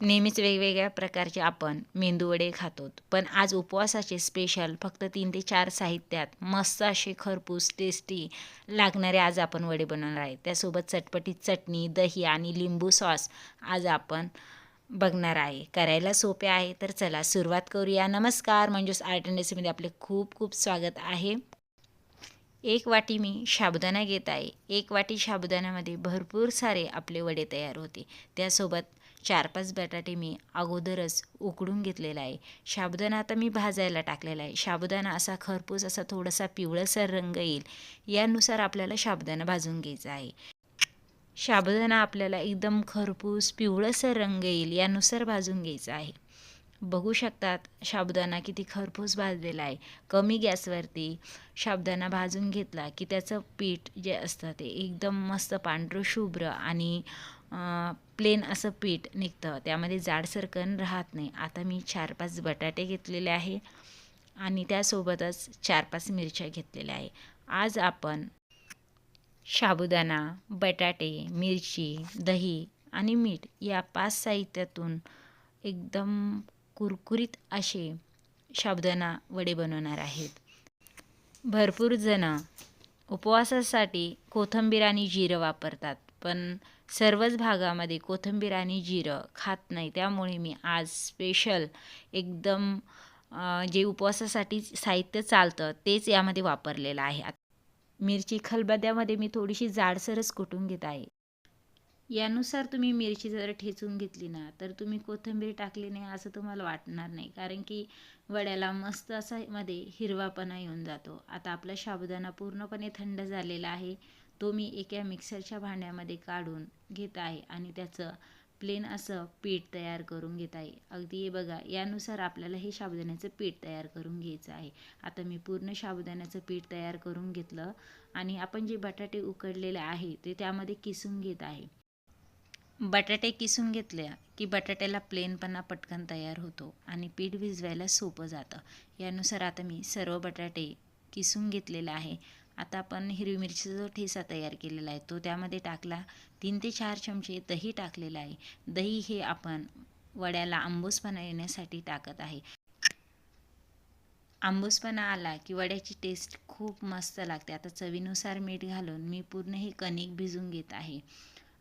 नेहमीच वेगवेगळ्या प्रकारचे आपण मेंदूवडे खातो पण आज उपवासाचे स्पेशल फक्त तीन ते चार साहित्यात मस्त असे खरपूस टेस्टी लागणारे आज आपण वडे बनवणार आहे. त्यासोबत चटपटीत चटणी दही आणि लिंबू सॉस आज आपण बघणार आहे. करायला सोपे आहे तर चला सुरुवात करूया. नमस्कार म्हणजेच आर्ट अँड रेसिपीमध्ये आपले खूप खूप स्वागत आहे. एक वाटी मी साबुदाणा घेत आहे. एक वाटी साबुदाण्यामध्ये भरपूर सारे आपले वडे तयार होते. त्यासोबत चार पाच बटाटे मी अगोदरच उकडून घेतलेला आहे. साबुदाणा आता मी भाजायला टाकलेला आहे. साबुदाणा असा खरपूस असा थोडासा पिवळसर रंग येईल यानुसार आपल्याला साबुदाणा भाजून घ्यायचा आहे. साबुदाणा आपल्याला एकदम खरपूस पिवळसर रंग येईल यानुसार भाजून घ्यायचा आहे. बघू शकतात साबुदाणा किती खरपूस भाजलेला आहे. कमी गॅसवरती साबुदाणा भाजून घेतला की त्याचं पीठ जे असतं ते एकदम मस्त पांढरं शुभ्र आणि प्लेन असं पीठ निघतं. त्यामध्ये जाडसर कण राहत नाही. आता मी चार पाच बटाटे घेतलेले आहे आणि त्यासोबतच चार पाच मिरच्या घेतलेल्या आहे. आज आपण साबुदाणा बटाटे मिरची दही आणि मीठ या पाच साहित्यातून एकदम कुरकुरीत असे शाबदाना वडे बनवणार आहेत. भरपूर जण उपवासासाठी कोथिंबीर आणि जिरं वापरतात पण सर्वच भागामध्ये कोथिंबीर आणि जिरं खात नाही. त्यामुळे मी आज स्पेशल एकदम जे उपवासासाठी साहित्य चालतं तेच यामध्ये वापरलेलं आहे. मिरची खलबद्यामध्ये मी थोडीशी जाडसरच कुटून घेत आहे. यानुसार तुम्ही मिरची जर ठेचून घेतली ना तर तुम्ही कोथिंबीर टाकली नाही असं तुम्हाला वाटणार नाही. कारण की वड्याला मस्त असा मध्ये हिरवापणा येऊन जातो. आता आपला साबुदाणा पूर्णपणे थंड झालेला आहे. तो मी एका मिक्सरच्या भांड्यामध्ये काढून घेत आहे आणि त्याचं प्लेन असं पीठ तयार करून घेत आहे. अगदी हे बघा यानुसार आपल्याला हे साबुदाण्याचं पीठ तयार करून घ्यायचं आहे. आता मी पूर्ण साबुदाण्याचं पीठ तयार करून घेतलं आणि आपण जे बटाटे उकडलेले आहे ते त्यामध्ये किसून घेत आहे. बटाटे किसून घेतल्या की बटाट्याला प्लेनपणा पटकन तयार होतो आणि पीठ भिजवायला सोपं जातं. यानुसार आता मी सर्व बटाटे किसून घेतलेला आहे. आता आपण हिरवी मिरचीचा जो ठेसा तयार केलेला आहे. तो त्यामध्ये टाकला. तीन ते चार चमचे दही टाकलेलं आहे. दही हे आपण वड्याला आंबूसपणा येण्यासाठी टाकत आहे. आंबूसपणा आला की वड्याची टेस्ट खूप मस्त लागते. आता चवीनुसार मीठ घालून मी पूर्ण हे कणिक भिजून घेत आहे.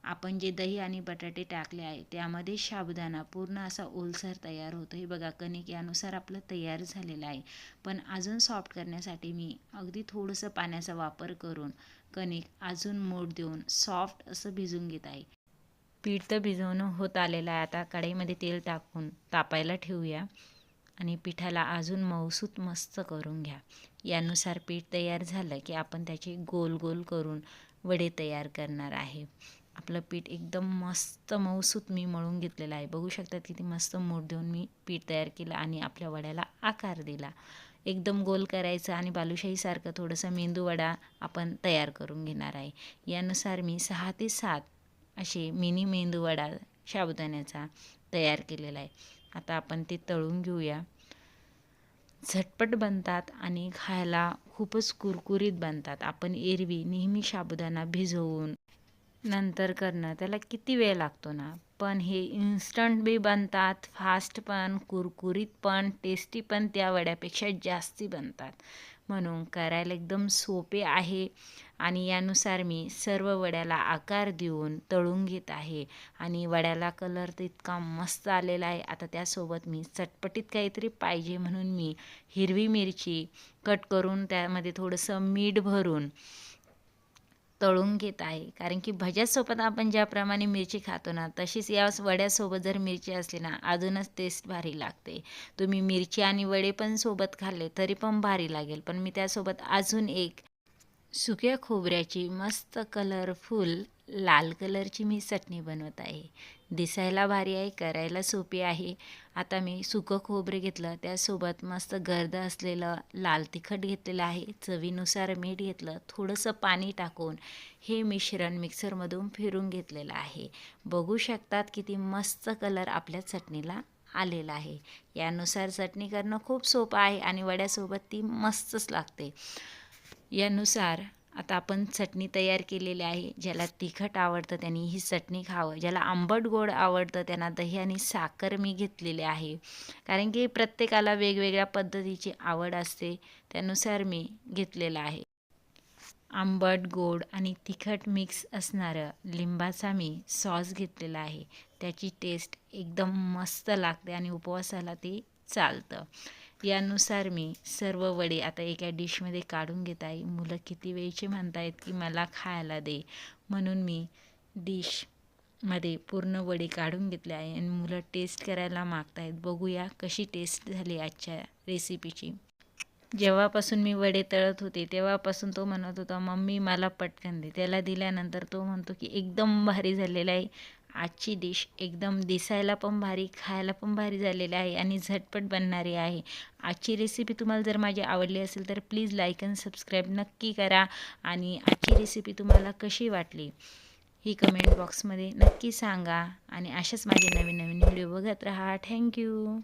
आपण जे दही आणि बटाटे टाकले आहे त्यामध्ये साबुदाणा पूर्ण असा ओलसर तयार होतो. हे बघा कणिक यानुसार आपलं तयार झालेलं आहे. पण अजून सॉफ्ट करण्यासाठी मी अगदी थोडंसं पाण्याचा वापर करून कणिक अजून मोड देऊन सॉफ्ट असं भिजून घेत आहे. पीठ तर भिजवणं होत आलेलं आहे. आता कढईमध्ये तेल टाकून तापायला ठेवूया आणि पिठाला अजून मऊसूत मस्त करून घ्या. यानुसार पीठ तयार झालं की आपण त्याचे गोल गोल करून वडे तयार करणार आहे. आपलं पीठ एकदम मस्त मऊसूत मी मळून घेतलेलं आहे. बघू शकतात किती मस्त मूठ देऊन मी पीठ तयार केलं आणि आपल्या वड्याला आकार दिला. एकदम गोल करायचं आणि बालुशाहीसारखं थोडंसं मेंदू वडा आपण तयार करून घेणार आहे. यानुसार मी सहा ते सात असे मिनी मेंदू वडा साबुदाण्याचा तयार केलेला आहे. आता आपण ते तळून घेऊया. झटपट बनतात आणि खायला खूपच कुरकुरीत बनतात. आपण एरवी नेहमी साबुदाणा भिजवून नंतर करणं त्याला किती वेळ लागतो ना? पण हे इन्स्टंट बी बनतात फास्ट पण कुरकुरीत पण टेस्टी पण त्या वड्यापेक्षा जास्ती बनतात. म्हणून करायला एकदम सोपे आहे आणि यानुसार मी सर्व वड्याला आकार देऊन तळून घेत आहे. आणि वड्याला कलर तर इतका मस्त आलेला आहे. आता त्यासोबत मी चटपटीत काहीतरी पाहिजे म्हणून मी हिरवी मिरची कट करून त्यामध्ये थोडंसं मीठ भरून तळून घेत आहे. कारण की भज्यासोबत आपण ज्याप्रमाणे मिरची खातो ना तशीच या वड्यासोबत जर मिरची असली ना अजूनच टेस्ट भारी लागते. तुम्ही मिरची आणि वडे पण सोबत खाल्ले तरी पण भारी लागेल. पण मी त्यासोबत अजून एक सुक्या खोबऱ्याची मस्त कलरफुल लाल कलरची मी चटणी बनवत आहे. दिसायला भारी आहे करायला सोपी आहे. आता मी सुकं खोबरे घेतलं त्यासोबत मस्त गर्द असलेलं लाल तिखट घेतलेलं आहे. चवीनुसार मीठ घेतलं थोडंसं पाणी टाकून हे मिश्रण मिक्सरमधून फिरून घेतलेलं आहे. बघू शकतात किती मस्त कलर आपल्या चटणीला आलेला आहे. यानुसार चटणी करणं खूप सोपं आहे आणि वड्यासोबत ती मस्तच लागते. यानुसार आता आपण चटणी तयार केलेली आहे ज्याला तिखट आवडतं त्यांनी ही चटणी खावं ज्याला आंबट गोड आवडतं त्यांना दही आणि साखर मी घेतलेली आहे. कारण की प्रत्येकाला वेगवेगळ्या पद्धतीची आवड असते त्यानुसार मी घेतलेलं आहे. आंबट गोड आणि तिखट मिक्स असणारं लिंबाचा मी सॉस घेतलेला आहे. त्याची टेस्ट एकदम मस्त लागते आणि उपवासाला ते चालतं. यानुसार मी सर्व वडे आता एका डिशमध्ये काढून घेत आहे. मुलं किती वेळचे म्हणतायत की मला खायला दे. म्हणून मी डिशमध्ये पूर्ण वडे काढून घेतले आहे आणि मुलं टेस्ट करायला मागतायत. बघूया कशी टेस्ट झाली आजच्या रेसिपीची जेव्हापासून मी वडे तळत होते तेव्हापासून तो म्हणत होता मम्मी मला पटकन दे. त्याला दिल्यानंतर तो म्हणतो की एकदम भारी झालेला आहे. आजची डिश एकदम दिसायला पण भारी खायला पण भारी झालेली आहे आणि झटपट बनणारी आहे. आजची रेसिपी तुम्हाला जर माझी आवडली असेल तर प्लीज लाईक अँड सबस्क्राईब नक्की करा आणि आजची रेसिपी तुम्हाला कशी वाटली ही कमेंट बॉक्समध्ये नक्की सांगा आणि अशाच माझे नवीन नवीन व्हिडिओ बघत राहा. थँक्यू